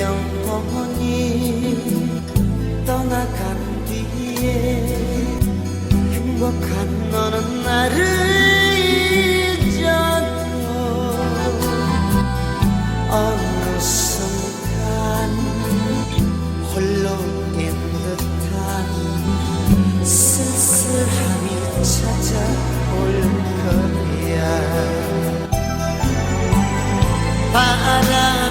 영원히 떠나간 뒤에 행복한 너는 나를 잊었고 어느 순간 홀로인 듯한 쓸쓸함이 찾아올 거야. 바람